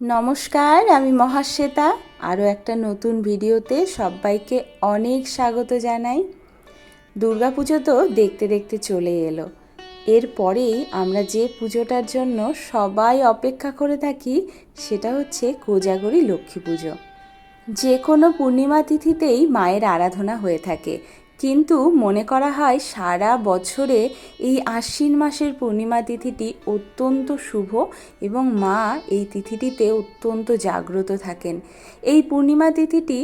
নমস্কার, আমি মহাশ্বেতা। আরও একটা নতুন ভিডিওতে সবাইকে অনেক স্বাগত জানাই। দুর্গাপুজো তো দেখতে দেখতে চলে এলো। এরপরেই আমরা যে পুজোটার জন্য সবাই অপেক্ষা করে থাকি, সেটা হচ্ছে কোজাগরী লক্ষ্মী পুজো। যে কোনো পূর্ণিমা তিথিতেই মায়ের আরাধনা হয়ে থাকে। কিন্তু মনে করা হয় সারা বছরে এই আশ্বিন মাসের পূর্ণিমা তিথিটি অত্যন্ত শুভ এবং মা এই তিথিটিতে অত্যন্ত জাগ্রত থাকেন। এই পূর্ণিমা তিথিটি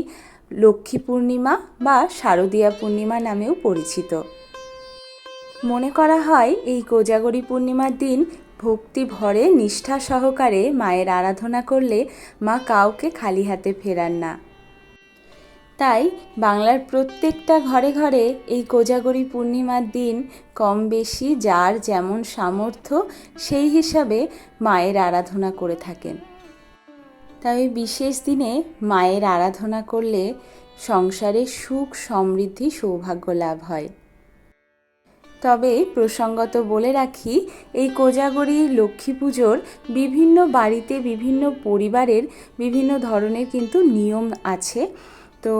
লক্ষ্মী পূর্ণিমা বা শারদীয়া পূর্ণিমা নামেও পরিচিত। মনে করা হয় এই কোজাগরী পূর্ণিমার দিন ভক্তি ভরে নিষ্ঠা সহকারে মায়ের আরাধনা করলে মা কাউকে খালি হাতে ফেরান না। তাই বাংলার প্রত্যেকটা ঘরে ঘরে এই কোজাগরী পূর্ণিমার দিন কম বেশি যার যেমন সামর্থ্য, সেই হিসাবে মায়ের আরাধনা করে থাকেন। তাই বিশেষ দিনে মায়ের আরাধনা করলে সংসারে সুখ, সমৃদ্ধি, সৌভাগ্য লাভ হয়। তবে প্রসঙ্গত বলে রাখি, এই কোজাগরী লক্ষ্মী পুজোর বিভিন্ন বাড়িতে বিভিন্ন পরিবারের বিভিন্ন ধরনের কিন্তু নিয়ম আছে। তো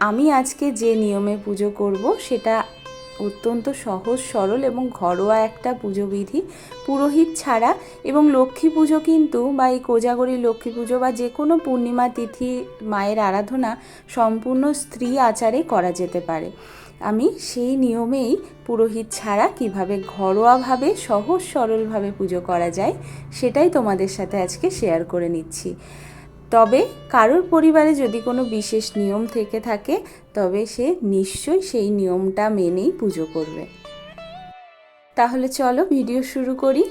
আমি আজকে যে নিয়মে পুজো করব সেটা অত্যন্ত সহজ, সরল এবং ঘরোয়া একটা পুজো বিধি পুরোহিত ছাড়া এবং লক্ষ্মী পুজো কিন্তু বা এই কোজাগরী লক্ষ্মী পুজো বা যে কোনো পূর্ণিমা তিথি, মায়ের আরাধনা সম্পূর্ণ স্ত্রী আচারে করা যেতে পারে। আমি সেই নিয়মেই পুরোহিত ছাড়া কীভাবে ঘরোয়াভাবে, সহজ, সরলভাবে পুজো করা যায় সেটাই তোমাদের সাথে আজকে শেয়ার করে নিচ্ছি। তবে কারোর পরিবারে যদি কোনো বিশেষ নিয়ম থেকে থাকে, তবে সে নিশ্চয়ই সেই নিয়মটা মেনেই পুজো করবে। তাহলে চলো ভিডিও শুরু করি।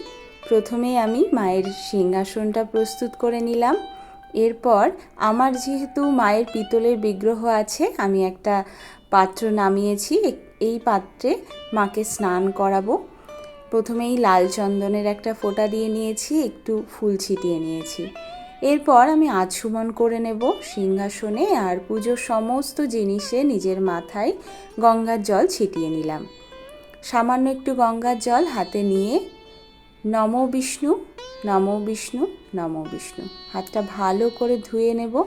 প্রথমে আমি মায়ের সিংহাসনটা প্রস্তুত করে নিলাম। এরপর আমার যেহেতু মায়ের পিতলের বিগ্রহ আছে, আমি একটা পাত্র নামিয়েছি। এই পাত্রে মাকে স্নান করাবো। প্রথমেই লাল চন্দনের একটা ফোঁটা দিয়ে নিয়েছি, একটু ফুল ছিটিয়ে নিয়েছি। এরপর আমি আচুমন করে নেব সিংহাসনে আর পুজোর সমস্ত জিনিসে নিজের মাথায় গঙ্গার জল ছিটিয়ে নিলাম। সামান্য একটু গঙ্গার জল হাতে নিয়ে, নম বিষ্ণু নম বিষ্ণু নম বিষ্ণু। হাতটা ভালো করে ধুয়ে নেব।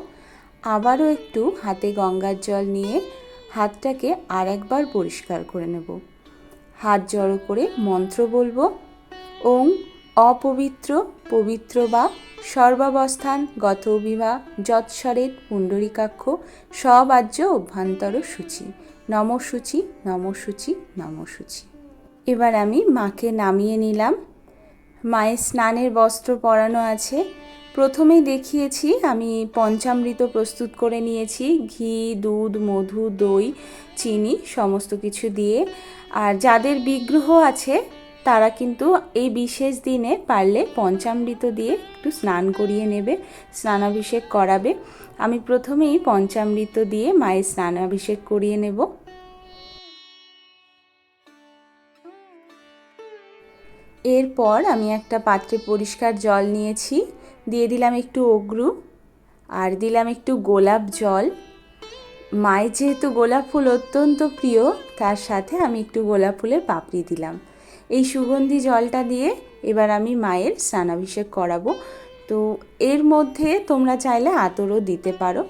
আবারও একটু হাতে গঙ্গার জল নিয়ে হাতটাকে আর একবার পরিষ্কার করে নেব। হাত জড়ো করে মন্ত্র বলব, ওং অপবিত্র, পবিত্র বা সর্বাবস্থান গত বিভা যৎসরের পুণ্ডরিকাক্ষ সবাজ্য অভ্যন্তর সূচি। নমসূচি নমসূচি নমসূচি। এবার আমি মাকে নামিয়ে নিলাম। মায়ের স্নানের বস্ত্র পরানো আছে। প্রথমেই দেখিয়েছি আমি পঞ্চামৃত প্রস্তুত করে নিয়েছি, ঘি, দুধ, মধু, দই, চিনি, সমস্ত কিছু দিয়ে। আর যাদের বিগ্রহ আছে তারা কিন্তু এই বিশেষ দিনে পারলে পঞ্চামৃত দিয়ে একটু স্নান করিয়ে নেবে, স্নানাভিষেক করাবে। আমি প্রথমেই পঞ্চামৃত দিয়ে মায়ের স্নানাভিষেক করিয়ে নেব। এরপর আমি একটা পাত্রে পরিষ্কার জল নিয়েছি। দিয়ে দিলাম একটু অগ্রু আর দিলাম একটু গোলাপ জল। মায়ের যেহেতু গোলাপ ফুল অত্যন্ত প্রিয়, তার সাথে আমি একটু গোলাপ ফুলের পাপড়ি দিলাম। এই সুগন্ধি জলটা দিয়ে এবার আমি মায়ের স্নানাভিষেক করাবো। তো এর মধ্যে তোমরা চাইলে আতরও দিতে পারো।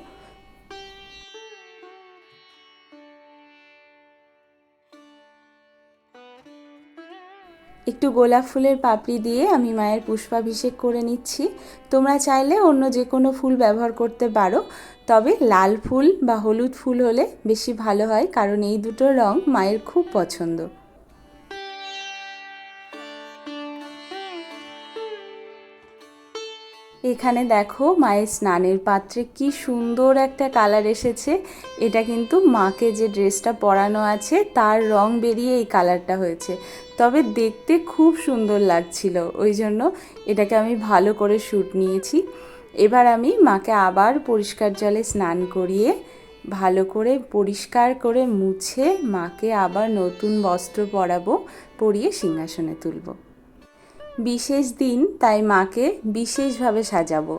একটু গোলাপ ফুলের পাপড়ি দিয়ে আমি মায়ের পুষ্পাভিষেক করে নিচ্ছি। তোমরা চাইলে অন্য যে কোনো ফুল ব্যবহার করতে পারো, তবে লাল ফুল বা হলুদ ফুল হলে বেশি ভালো হয়, কারণ এই দুটো রং মায়ের খুব পছন্দ। এখানে দেখো মায়ের স্নানের পাত্রে কি সুন্দর একটা কালার এসেছে। এটা কিন্তু মাকে যে ড্রেসটা পরানো আছে, তার রং বেরিয়ে এই কালারটা হয়েছে। তবে দেখতে খুব সুন্দর লাগছিল, ওই জন্য এটাকে আমি ভালো করে শ্যুট নিয়েছি। এবার আমি মাকে আবার পরিষ্কার জলে স্নান করিয়ে ভালো করে পরিষ্কার করে মুছে মাকে আবার নতুন বস্ত্র পরাবো, পরিয়ে সিংহাসনে তুলবো। বিশেষ দিন তাই মাকে বিশেষভাবে সাজাবো।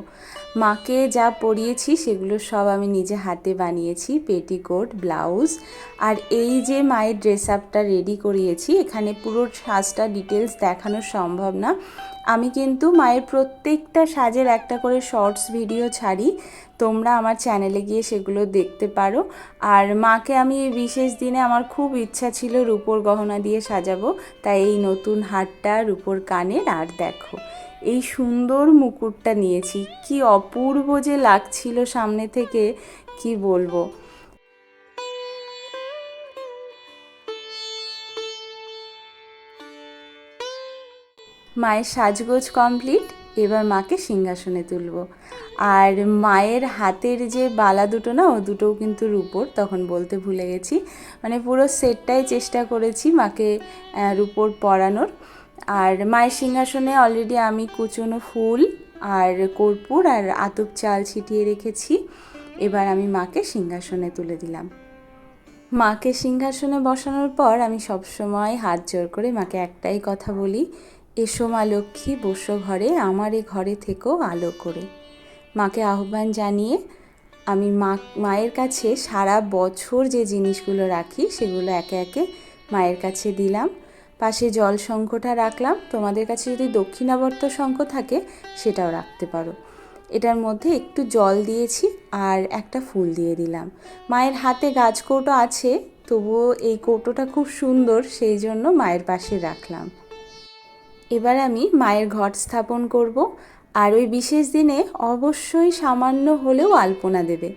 মাকে যা পরিয়েছি সেগুলো সব আমি নিজে হাতে বানিয়েছি, পেটিকোট, ব্লাউজ আর এই যে মায়ের ড্রেস আপটা রেডি করিয়েছি, এখানে পুরো সাজটা ডিটেলস দেখানো সম্ভব না। আমি কিন্তু মায়ের প্রত্যেকটা সাজের একটা করে শর্টস ভিডিও ছাড়ি তোমরা আমার চ্যানেলে গিয়ে সেগুলো দেখতে পারো। আর মাকে আমি এই বিশেষ দিনে আমার খুব ইচ্ছা ছিল রূপোর গহনা দিয়ে সাজাবো, তাই এই নতুন হারটা রূপোর কানের আর দেখো। এই সুন্দর মুকুটটা নিয়েছি, কি অপূর্ব যে লাগছিল সামনে থেকে, কি বলব। মায়ের সাজগোজ কমপ্লিট? এবার মাকে সিংহাসনে তুলব। আর মায়ের হাতের যে বালা দুটো না, ও দুটোও কিন্তু রূপোর, তখন বলতে ভুলে গেছি। মানে পুরো সেটটাই চেষ্টা করেছি মাকে রূপোর পরানোর। আর মায়ের সিংহাসনে অলরেডি আমি কুচনো ফুল আর কর্পূর আর আতপ চাল ছিটিয়ে রেখেছি। এবার আমি মাকে সিংহাসনে তুলে দিলাম। মাকে সিংহাসনে বসানোর পর আমি সবসময় হাত জোর করে মাকে একটাই কথা বলি এসো মা লক্ষ্মী, বসো ঘরে, আমার এ ঘরে থেকেও আলো করে। মাকে আহ্বান জানিয়ে আমি মা, মায়ের কাছে সারা বছর যে জিনিসগুলো রাখি, সেগুলো একে একে মায়ের কাছে দিলাম। পাশে জল শঙ্খটা রাখলাম। তোমাদের কাছে যদি দক্ষিণাবর্ত শঙ্খ থাকে, সেটাও রাখতে পারো। এটার মধ্যে একটু জল দিয়েছি আর একটা ফুল দিয়ে দিলাম। মায়ের হাতে গাছ কৌটো আছে, তবুও এই কৌটোটা খুব সুন্দর, সেই জন্য মায়ের পাশে রাখলাম। এবার আমি মায়ের ঘট স্থাপন করব আর ওই বিশেষ দিনে অবশ্যই সামান্য হলেও আলপনা দেবে।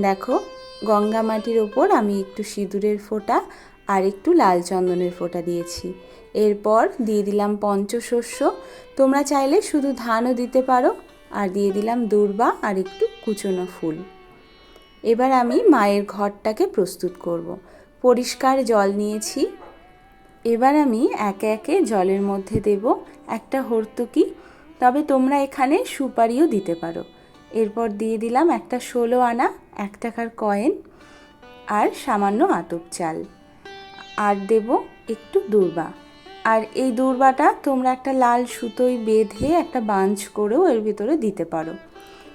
দেখো, গঙ্গা মাটির ওপর আমি একটু সিঁদুরের ফোঁটা আর একটু লাল চন্দনের ফোঁটা দিয়েছি। এরপর দিয়ে দিলাম পঞ্চশস্য। তোমরা চাইলে শুধু ধানও দিতে পারো আর দিয়ে দিলাম দূর্বা আর একটু কুচনো ফুল। এবার আমি মায়ের ঘরটাকে প্রস্তুত করব। পরিষ্কার জল নিয়েছি। এবার আমি একে একে জলের মধ্যে দেব একটা হর্তুকি। তবে তোমরা এখানে সুপারিও দিতে পারো। এরপর দিয়ে দিলাম একটা ষোলো আনা, এক টাকার কয়েন আর সামান্য আতপ চাল। আর দেব একটু দূর্বা। আর এই দূর্বাটা তোমরা একটা লাল সুতোয় বেঁধে একটা বাঞ্চ করেও এর ভিতরে দিতে পারো।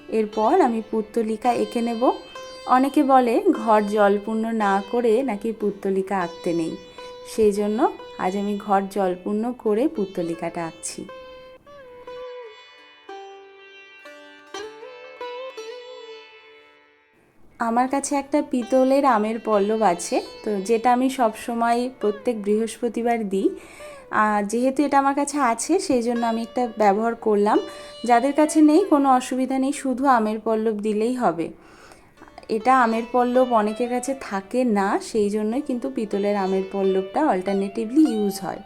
এরপর আমি পুত্তলিকা এঁকে নেব। অনেকে বলে ঘর জলপূর্ণ না করে নাকি পুত্তলিকা আঁকতে নেই। সেই জন্য আজ আমি ঘর জলপূর্ণ করে পুত্তলিকাটা আঁকছি। আমার কাছে একটা পিতলের আমের পল্লব আছে, তো যেটা আমি সব সময় প্রত্যেক বৃহস্পতিবার দিই। যেহেতু এটা আমার কাছে আছে, সেই জন্য আমি একটা ব্যবহার করলাম। যাদের কাছে নেই, কোনো অসুবিধা নেই, শুধু আমের পল্লব দিলেই হবে। এটা আমের পল্লব অনেকের কাছে থাকে না, সেই জন্যই কিন্তু পিতলের আমের পল্লবটা অল্টারনেটিভলি ইউজ হয়।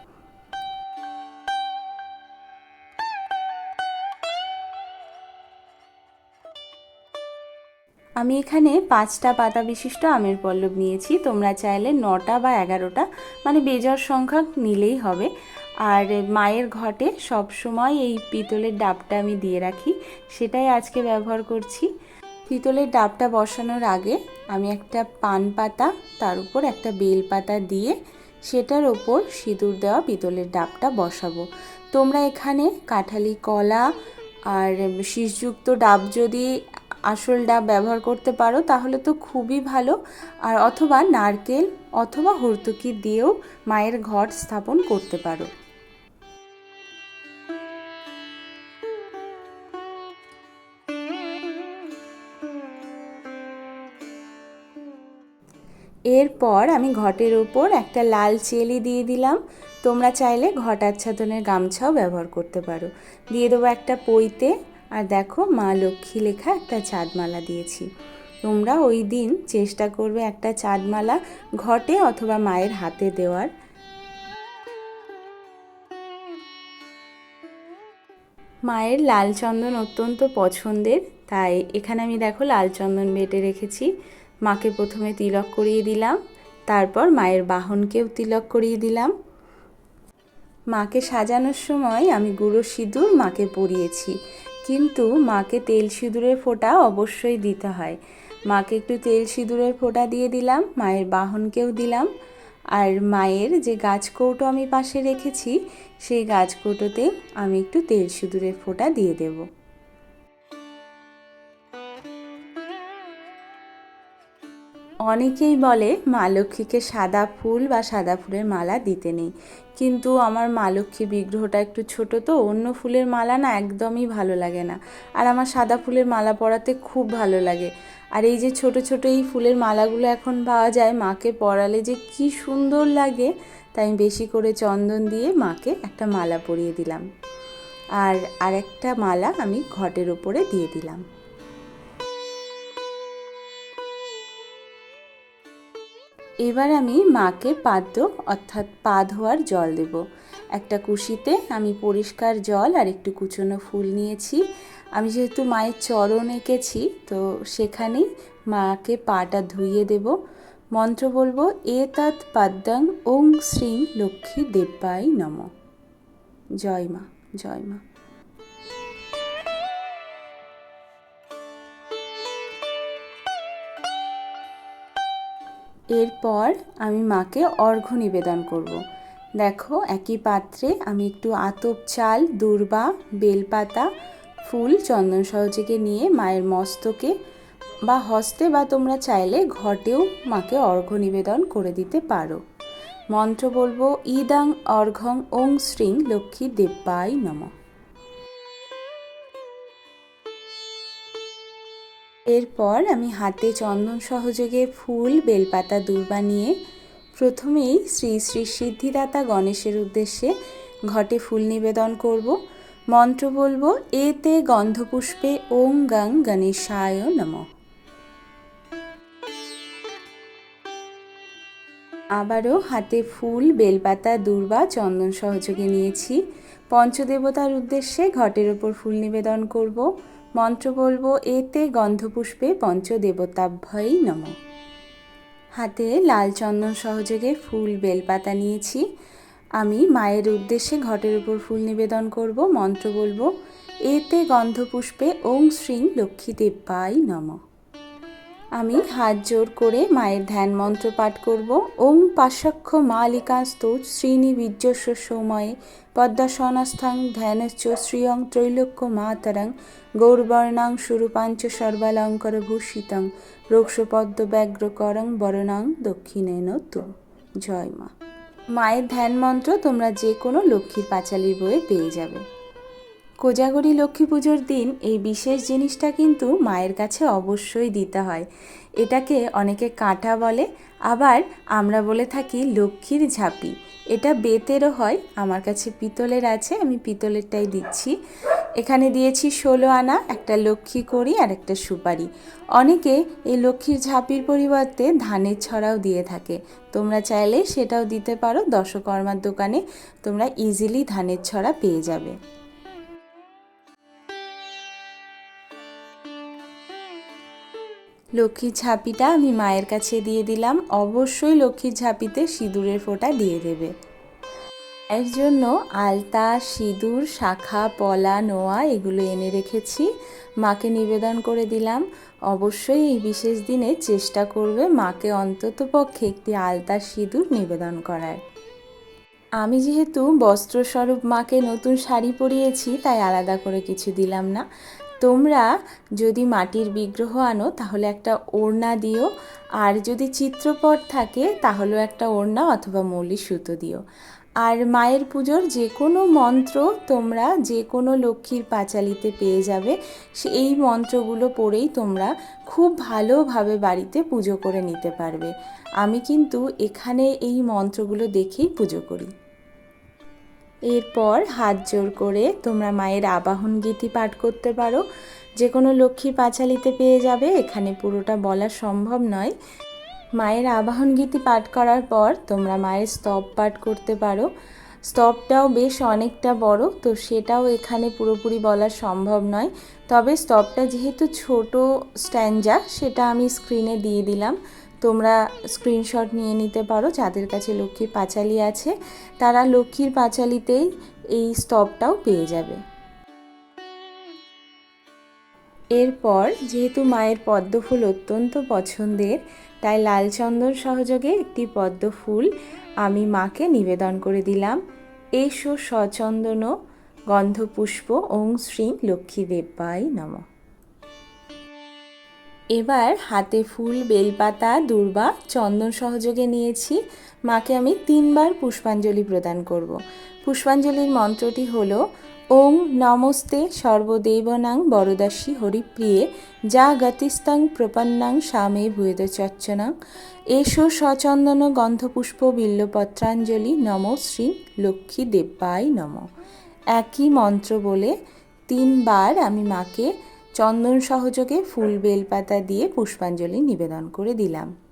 আমি এখানে পাঁচটা পাতা বিশিষ্ট আমের পল্লব নিয়েছি, তোমরা চাইলে নটা বা এগারোটা মানে বেজর সংখ্যা নিলেই হবে। আর মায়ের ঘটে সব সময় এই পিতলের ডাবটা আমি দিয়ে রাখি, সেটাই আজকে ব্যবহার করছি। পিতলের ডাবটা বসানোর আগে আমি একটা পান পাতা, তার উপর একটা বেল পাতা দিয়ে সেটার ওপর সিঁদুর দেওয়া পিতলের ডাবটা বসাবো। তোমরা এখানে কাঁঠালি কলা আর শীষযুক্ত ডাব যদি আসল ডাব ব্যবহার করতে পারো, তাহলে তো খুবই ভালো। আর অথবা নারকেল অথবা হর্তুকি দিয়েও মায়ের ঘর স্থাপন করতে পারো। এরপর আমি ঘটের ওপর একটা লাল চেলি দিয়ে দিলাম। তোমরা চাইলে ঘট আচ্ছাদনের গামছাও ব্যবহার করতে পারো। দিয়ে দেবো একটা পইতে। আর দেখো মা লক্ষ্মী লেখা একটা চাঁদমালা দিয়েছি। তোমরা ওই দিন চেষ্টা করবে একটা চাঁদমালা ঘটে অথবা মায়ের হাতে দেওয়ার। মায়ের লাল চন্দন অত্যন্ত পছন্দের। তাই এখানে আমি দেখো লাল চন্দন বেটে রেখেছি। মাকে প্রথমে তিলক করিয়ে দিলাম, তারপর মায়ের বাহনকেও তিলক করিয়ে দিলাম। মাকে সাজানোর সময় আমি গুঁড়ো সিঁদুর মাকে পরিয়েছি, কিন্তু মাকে তেল সিঁদুরের ফোঁটা অবশ্যই দিতে হয়। মাকে একটু তেল সিঁদুরের ফোঁটা দিয়ে দিলাম, মায়ের বাহনকেও দিলাম। আর মায়ের যে গাছ কৌটো আমি পাশে রেখেছি, সেই গাছ কৌটোতে আমি একটু তেল সিঁদুরের ফোঁটা দিয়ে দেব। অনেকেই বলে, মা লক্ষ্মীকে সাদা ফুল বা সাদা ফুলের মালা দিতে নেই। কিন্তু আমার মা লক্ষ্মী বিগ্রহটা একটু ছোট তো, অন্য ফুলের মালা না একদমই ভালো লাগে না। আর আমার সাদা ফুলের মালা পরাতে খুব ভালো লাগে। আর এই যে ছোট ছোট এই ফুলের মালাগুলো এখন পাওয়া যায়, মাকে পরালে যে কি সুন্দর লাগে, তাই বেশি করে চন্দন দিয়ে মাকে একটা মালা পরিয়ে দিলাম। আর আরেকটা মালা আমি ঘটের ওপরে দিয়ে দিলাম। এবার আমি মাকে পাদ্য, অর্থাৎ পা ধোয়ার জল দেব। একটা কুশিতে আমি পরিষ্কার জল আর একটু কুচনো ফুল নিয়েছি। আমি যেহেতু মায়ের চরণ এঁকেছি, তো সেখানেই মাকে পাটা ধুইয়ে দেব। মন্ত্র বলব এ তৎ পাদ্যাং ওং শ্রীং লক্ষ্মী দেব্যাই নম। জয় মা জয় মা। এরপর আমি মাকে অর্ঘ্য নিবেদন করব। দেখো, একই পাত্রে আমি একটু আতপ চাল, দূর্বা, বেলপাতা, ফুল চন্দন সহযোগে নিয়ে মায়ের মস্তকে বা হস্তে বা তোমরা চাইলে ঘটেও মাকে অর্ঘ্য নিবেদন করে দিতে পারো মন্ত্র বলব, ইদাং অর্ঘং ওং শ্রীং লক্ষ্মী দেব্যাই নমঃ এরপর আমি হাতে চন্দন সহযোগে ফুল, বেলপাতা, দূর্বা নিয়ে প্রথমেই শ্রী শ্রী সিদ্ধিদাতা গণেশের উদ্দেশ্যে ঘটে ফুল নিবেদন করব। মন্ত্র বলব, এতে গন্ধপুষ্পে ওং গাং গণেশায় নম। আবারও হাতে ফুল, বেলপাতা, দূর্বা, চন্দন সহযোগে নিয়েছি। পঞ্চদেবতার উদ্দেশ্যে ঘটের ওপর ফুল নিবেদন করব। মন্ত্র বলব, এতে গন্ধপুষ্পে পঞ্চদেবতাভ্যই নম। হাতে লাল চন্দন সহযোগে ফুল বেলপাতা নিয়েছি। আমি মায়ের উদ্দেশ্যে ঘটের উপর ফুল নিবেদন করব, মন্ত্র বলব, এতে গন্ধপুষ্পে ওং শ্রী লক্ষ্মী দেব্যাই নম। আমি হাত জোর করে মায়ের ধ্যান মন্ত্র পাঠ করব, ওং পাশক্ষ মালিকাস্ত শ্রীনি বীর্যস্ব সময়ে পদ্মাসনস্থাং ধ্যানশ্চ শ্রিয়ং ত্রৈলোক্য মাতরং গৌরবর্ণাং সুরূপাঞ্চ সর্বালঙ্কর ভূষিতং রোক্ষপদ্ম ব্যগ্রকরং বরণাং দক্ষিণেন তু। জয় মা। মায়ের ধ্যান মন্ত্র তোমরা যে কোনো লক্ষ্মীর পাঁচালির বইয়ে পেয়ে যাবে। কোজাগরি লক্ষ্মী পুজোর দিন এই বিশেষ জিনিসটা কিন্তু মায়ের কাছে অবশ্যই দিতে হয়। এটাকে অনেকে কাঁটা বলে, আবার আমরা বলে থাকি লক্ষ্মীর ঝাঁপি। এটা বেতেরও হয়, আমার কাছে পিতলের আছে, আমি পিতলেরটাই দিচ্ছি। এখানে দিয়েছি ষোলো আনা, একটা লক্ষ্মী করি আর একটা সুপারি। অনেকে এই লক্ষ্মীর ঝাঁপির পরিবর্তে ধানের ছড়াও দিয়ে থাকে। তোমরা চাইলে সেটাও দিতে পারো, দশকর্মার দোকানে তোমরা ইজিলি ধানের ছড়া পেয়ে যাবে। লক্ষ্মীর ঝাঁপিটা আমি মায়ের কাছে দিয়ে দিলাম। অবশ্যই লক্ষ্মীর ঝাঁপিতে সিঁদুরের ফোঁটা দিয়ে দেবে। এর জন্য আলতা, সিঁদুর, শাখা, পলা, নোয়া এগুলো এনে রেখেছি। মাকে নিবেদন করে দিলাম। অবশ্যই এই বিশেষ দিনে চেষ্টা করবে মাকে অন্তত পক্ষে একটি আলতা, সিঁদুর নিবেদন করার। আমি যেহেতু বস্ত্রস্বরূপ মাকে নতুন শাড়ি পরিয়েছি, তাই আলাদা করে কিছু দিলাম না। তোমরা যদি মাটির বিগ্রহ আনো, তাহলে একটা ওড়না দিও। আর যদি চিত্রপট থাকে, তাহলেও একটা ওড়না অথবা মৌলি সুতো দিও। আর মায়ের পুজোর যে কোনো মন্ত্র তোমরা যে কোনো লক্ষ্মীর পাঁচালিতে পেয়ে যাবে। এই মন্ত্রগুলো পড়েই তোমরা খুব ভালোভাবে বাড়িতে পুজো করে নিতে পারবে। আমি কিন্তু এখানে এই মন্ত্রগুলো দেখেই পুজো করি। এরপর হাত জোর করে তোমরা মায়ের আবাহন গীতি পাঠ করতে পারো। যে কোনো লক্ষ্মীর পাঁচালিতে পেয়ে যাবে। এখানে পুরোটা বলা সম্ভব নয়। মায়ের আবাহন গীতি পাঠ করার পর তোমরা মায়ের স্তব পাঠ করতে পারো। স্তবটাও বেশ অনেকটা বড়, তো সেটাও এখানে পুরোপুরি বলা সম্ভব নয়। তবে স্তবটা যেহেতু ছোট স্ট্যান্ডা সেটা আমি স্ক্রিনে দিয়ে দিলাম। তোমরা স্ক্রিনশট নিয়ে নিতে পারো, যাদের কাছে লক্ষ্মীর পাঁচালি আছে, তারা লক্ষ্মীর পাঁচালিতেই এই স্তবটাও পেয়ে যাবে। এরপর, যেহেতু মায়ের পদ্ম ফুল অত্যন্ত পছন্দের তাই লাল চন্দন সহযোগে একটি পদ্ম ফুল আমি মাকে নিবেদন করে দিলাম। এসো সচন্দন গন্ধপুষ্প ওং শ্রী লক্ষ্মী দেব্যাই নম। এবার হাতে ফুল, বেলপাতা, দূর্বা, চন্দন সহযোগে নিয়েছি। মাকে আমি তিনবার পুষ্পাঞ্জলি প্রদান করব। পুষ্পাঞ্জলির মন্ত্রটি হল ওং নমস্তে সর্বদেবনাং বরদাসী হরিপ্রিয়ে, যা গতিস্তং প্রপন্নাং স্বামে ভূয়দচর্চনাং এসো সচন্দন গন্ধপুষ্প বিল্লপত্রাঞ্জলি, নম শ্রী লক্ষ্মী দেব্যায় নম। একই মন্ত্র বলে, তিনবার আমি মাকে চন্দন সহযোগে ফুল বেলপাতা দিয়ে পুষ্পাঞ্জলি নিবেদন করে দিলাম।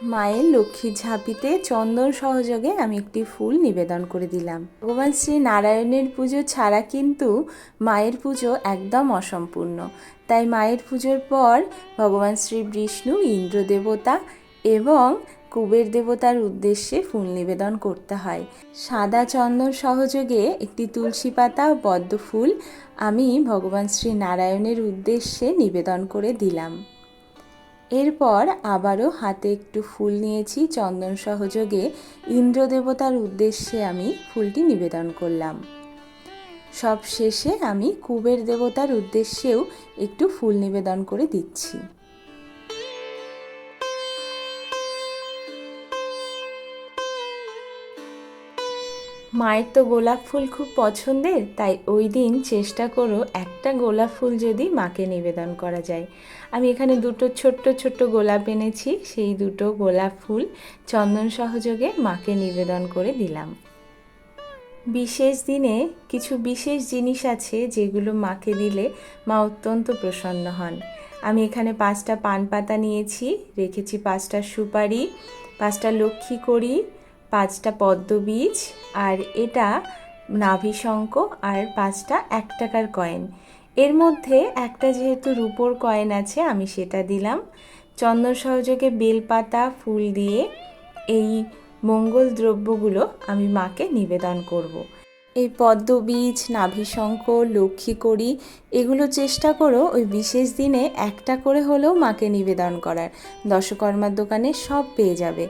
মায়ের লক্ষ্মীর ঝাঁপিতে চন্দন সহযোগে আমি একটি ফুল নিবেদন করে দিলাম। ভগবান শ্রী নারায়ণের পুজো ছাড়া কিন্তু মায়ের পুজো একদম অসম্পূর্ণ। তাই মায়ের পুজোর পর ভগবান শ্রী বিষ্ণু ইন্দ্র দেবতা এবং কুবের দেবতার উদ্দেশ্যে ফুল নিবেদন করতে হয়। সাদা চন্দন সহযোগে একটি তুলসী পাতা ও পদ্ম ফুল আমি ভগবান শ্রী নারায়ণের উদ্দেশ্যে নিবেদন করে দিলাম। এরপর আবারও হাতে একটু ফুল নিয়েছি। চন্দন সহযোগে ইন্দ্রদেবতার উদ্দেশ্যে আমি ফুলটি নিবেদন করলাম। সব শেষে আমি কুবের দেবতার উদ্দেশ্যেও একটু ফুল নিবেদন করে দিচ্ছি। মায়ের তো গোলাপ ফুল খুব পছন্দের, তাই ওই দিন চেষ্টা করো একটা গোলাপ ফুল যদি মাকে নিবেদন করা যায়। আমি এখানে দুটো ছোট্ট ছোট্ট গোলাপ এনেছি। সেই দুটো গোলাপ ফুল চন্দন সহযোগে মাকে নিবেদন করে দিলাম। বিশেষ দিনে কিছু বিশেষ জিনিস আছে যেগুলো মাকে দিলে মা অত্যন্ত প্রসন্ন হন। আমি এখানে পাঁচটা পান পাতা নিয়েছি, রেখেছি পাঁচটা সুপারি, পাঁচটা লক্ষ্মী করি পাঁচটা পদ্ম বীজ, আর এটা নাভি শঙ্খ আর পাঁচটা এক টাকার কয়েন। এর মধ্যে একটা যেহেতু রুপোর কয়েন আছে, আমি সেটা দিলাম চন্দন সহযোগে বেলপাতা, ফুল দিয়ে এই মঙ্গল দ্রব্যগুলো আমি মাকে নিবেদন করব। এই পদ্মবীজ নাভিশঙ্খ লক্ষ্মী করি এগুলো চেষ্টা করো ওই বিশেষ দিনে একটা করে হলেও মাকে নিবেদন করার। দশকর্মার দোকানে সব পেয়ে যাবে।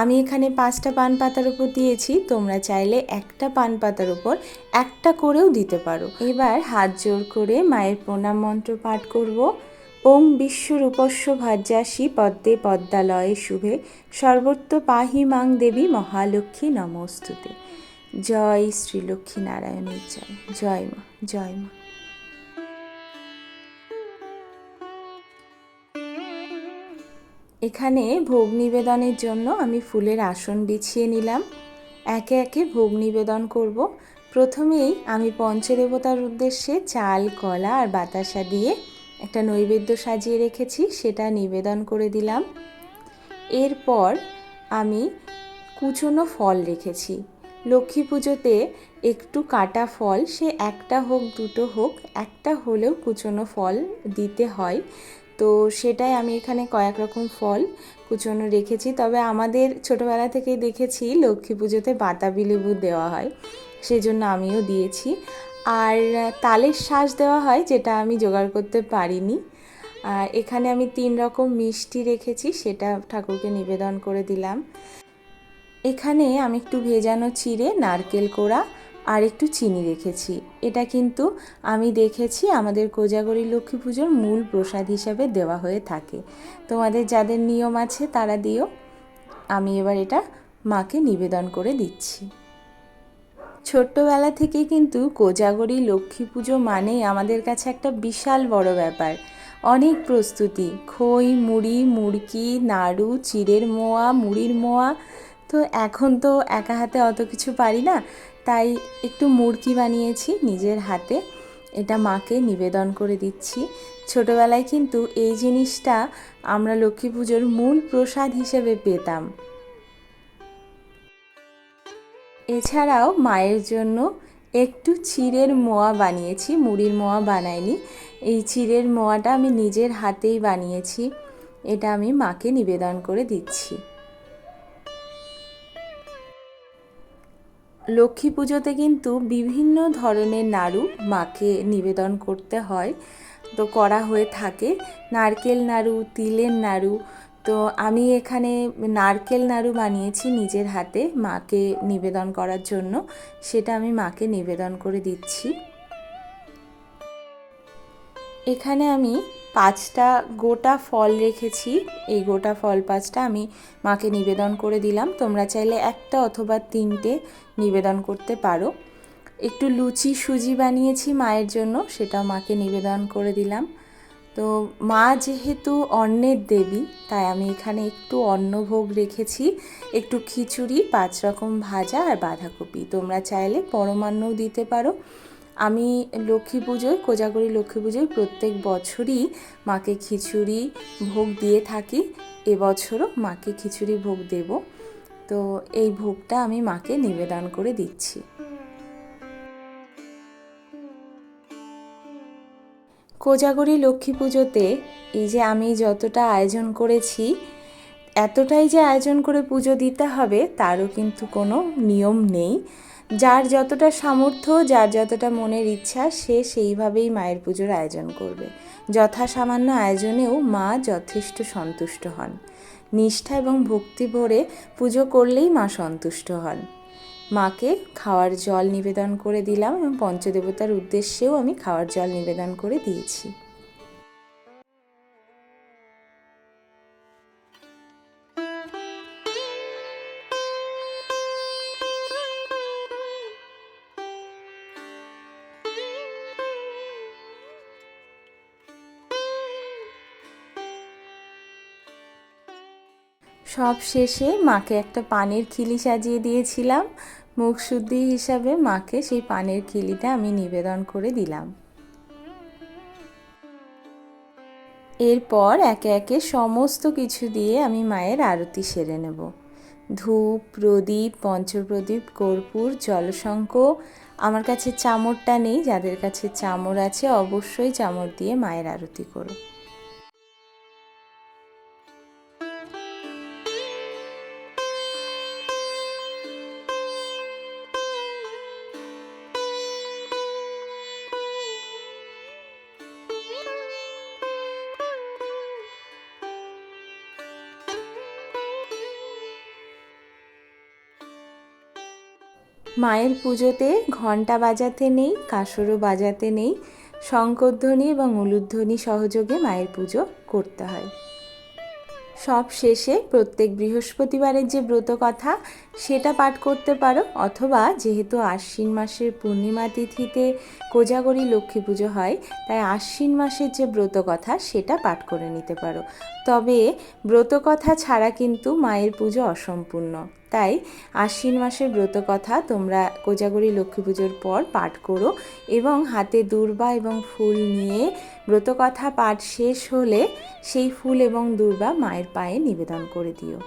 আমি এখানে পাঁচটা পান পাতার উপর দিয়েছি, তোমরা চাইলে একটা পান পাতার উপর একটা করেও দিতে পারো। এবার হাত জোর করে মায়ের প্রণাম মন্ত্র পাঠ করব। ওং বিশ্বরূপস্য ভাজ্যাসী পদ্মে পদ্মালয়ে শুভে। সর্বত্র পাহি মাং দেবী মহালক্ষ্মী নমস্তুতে। জয় শ্রী লক্ষ্মী নারায়ণের জয়। জয় মা জয় মা। এখানে ভোগ নিবেদনের জন্য আমি ফুলের আসন বিছিয়ে নিলাম। একে একে ভোগ নিবেদন করব। প্রথমেই আমি পঞ্চদেবতার উদ্দেশ্যে চাল, কলা আর বাতাসা দিয়ে একটা নৈবেদ্য সাজিয়ে রেখেছি, সেটা নিবেদন করে দিলাম। এরপর আমি কুচনো ফল রেখেছি। লক্ষ্মী পুজোতে একটু কাটা ফল, সে একটা হোক, দুটো হোক, একটা হলেও কুচনো ফল দিতে হয়। তো সেটাই আমি এখানে কয়েক রকম ফল কুচনো রেখেছি। তবে আমাদের ছোটোবেলা থেকেই দেখেছি লক্ষ্মী পুজোতে বাতাবি লেবু দেওয়া হয়, সেজন্য আমিও দিয়েছি। আর তালের শ্বাস দেওয়া হয়, যেটা আমি জোগাড় করতে পারিনি। এখানে আমি তিন রকম মিষ্টি রেখেছি, সেটা ঠাকুরকে নিবেদন করে দিলাম। এখানে আমি একটু ভেজানো চিড়ে, নারকেল কোড়া আর একটু চিনি রেখেছি। এটা কিন্তু আমি দেখেছি আমাদের কোজাগরী লক্ষ্মী পুজোর মূল প্রসাদ হিসাবে দেওয়া হয়ে থাকে। তোমাদের যাদের নিয়ম আছে তারা দিও। আমি এবার এটা মাকে নিবেদন করে দিচ্ছি। ছোট্টবেলা থেকে কিন্তু কোজাগরী লক্ষ্মী পুজো মানেই আমাদের কাছে একটা বিশাল বড় ব্যাপার। অনেক প্রস্তুতি, খই, মুড়ি, মুড়কি, নাড়ু, চিড়ের মোয়া, মুড়ির মোয়া তো এখন তো একা হাতে অত কিছু পারি না, তাই একটু মুড়কি বানিয়েছি নিজের হাতে। এটা মাকে নিবেদন করে দিচ্ছি। ছোটোবেলায় কিন্তু এই জিনিসটা আমরা লক্ষ্মী পুজোর মূল প্রসাদ হিসেবে পেতাম। এছাড়াও মায়ের জন্য একটু চিড়ের মোয়া বানিয়েছি, মুড়ির মোয়া বানাইনি। এই চিড়ের মোয়াটা আমি নিজের হাতেই বানিয়েছি, এটা আমি মাকে নিবেদন করে দিচ্ছি। লক্ষ্মী পুজোতে কিন্তু বিভিন্ন ধরনের নাড়ু মাকে নিবেদন করতে হয়। তো করা হয়ে থাকে। নারকেল নাড়ু, তিলের নাড়ু। তো আমি এখানে নারকেল নাড়ু বানিয়েছি নিজের হাতে মাকে নিবেদন করার জন্য। সেটা আমি মাকে নিবেদন করে দিচ্ছি। এখানে আমি পাঁচটা গোটা ফল রেখেছি। এই গোটা ফল পাঁচটা আমি মাকে নিবেদন করে দিলাম। তোমরা চাইলে একটা অথবা তিনটে নিবেদন করতে পারো। একটু লুচি, সুজি বানিয়েছি মায়ের জন্য, সেটা মাকে নিবেদন করে দিলাম। তো মা যেহেতু অন্নের দেবী, তাই আমি এখানে একটু অন্নভোগ রেখেছি, একটু খিচুড়ি, পাঁচ রকম ভাজা আর বাঁধাকপি। তোমরা চাইলে পরমান্নও দিতে পারো। আমি লক্ষ্মী পুজোয়, কোজাগরি লক্ষ্মী পুজোয় প্রত্যেক বছরই মাকে খিচুড়ি ভোগ দিয়ে থাকি। এবছরও মাকে খিচুড়ি ভোগ দেব। তো এই ভোগটা আমি মাকে নিবেদন করে দিচ্ছি। কোজাগরি লক্ষ্মী পুজোতে এই যে আমি যতটা আয়োজন করেছি, এতটাই যে আয়োজন করে পুজো দিতে হবে তারও কিন্তু কোনো নিয়ম নেই। যার যতটা সামর্থ্য, যার যতটা মনের ইচ্ছা, সে সেইভাবেই মায়ের পুজোর আয়োজন করবে। যথা সামান্য আয়োজনেও মা যথেষ্ট সন্তুষ্ট হন। নিষ্ঠা এবং ভক্তি ভরে পুজো করলেই মা সন্তুষ্ট হন। মাকে খাওয়ার জল নিবেদন করে দিলাম এবং পঞ্চদেবতার উদ্দেশ্যেও আমি খাওয়ার জল নিবেদন করে দিয়েছি। সব শেষে মাকে একটা পানের খিলি সাজিয়ে দিয়েছিলাম। মুখ শুদ্ধি হিসাবে মাকে সেই পানের খিলিটা আমি নিবেদন করে দিলাম। এরপর একে একে সমস্ত কিছু দিয়ে আমি মায়ের আরতি সেরে নেব। ধূপ, প্রদীপ, পঞ্চপ্রদীপ, কর্পূর জলশঙ্ক আমার কাছে চামড়টা নেই, যাদের কাছে চামড় আছে অবশ্যই চামড় দিয়ে মায়ের আরতি করো। মায়ের পুজোতে ঘণ্টা বাজাতে নেই, কাসরও বাজাতে নেই, শঙ্করধ্বনি এবং উলুধ্বনি সহযোগে মায়ের পুজো করতে হয়। সব শেষে প্রত্যেক বৃহস্পতিবারের যে ব্রত কথা, সেটা পাঠ করতে পারো, অথবা যেহেতু আশ্বিন মাসের পূর্ণিমা তিথিতে কোজাগরি লক্ষ্মী পুজো হয়, তাই আশ্বিন মাসের যে ব্রত কথা, সেটা পাঠ করে নিতে পারো। তবে ব্রত কথা ছাড়া কিন্তু মায়ের পুজো অসম্পূর্ণ। তাই আশ্বিন মাসের ব্রত কথা তোমরা কোজাগরি লক্ষ্মী পুজোর পর পাঠ করো এবং হাতে দুর্বা এবং ফুল নিয়ে ব্রতকথা পাঠ শেষ হলে সেই ফুল এবং দূর্বা মায়ের পায়ে নিবেদন করে দিও।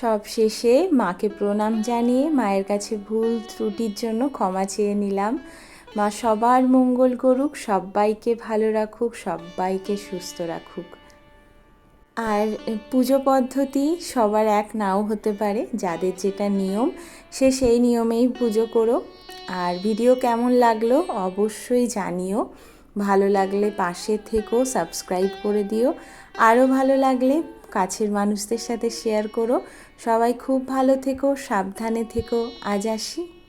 সব শেষে মাকে প্রণাম জানিয়ে মায়ের কাছে ভুল ত্রুটির জন্য ক্ষমা চেয়ে নিলাম। মা সবার মঙ্গল করুক সবাইকে ভালো রাখুক সবাইকে সুস্থ রাখুক। আর পুজো পদ্ধতি সবার এক নাও হতে পারে, যাদের যেটা নিয়ম, সে সেই নিয়মেই পুজো করো। আর ভিডিও কেমন লাগল অবশ্যই জানিও। ভালো লাগলে পাশে থেকো, সাবস্ক্রাইব করে দিও। আরও ভালো লাগলে কাছের মানুষদের সাথে শেয়ার করো। সবাই খুব ভালো থেকো সাবধানে থেকো। আজ আসি।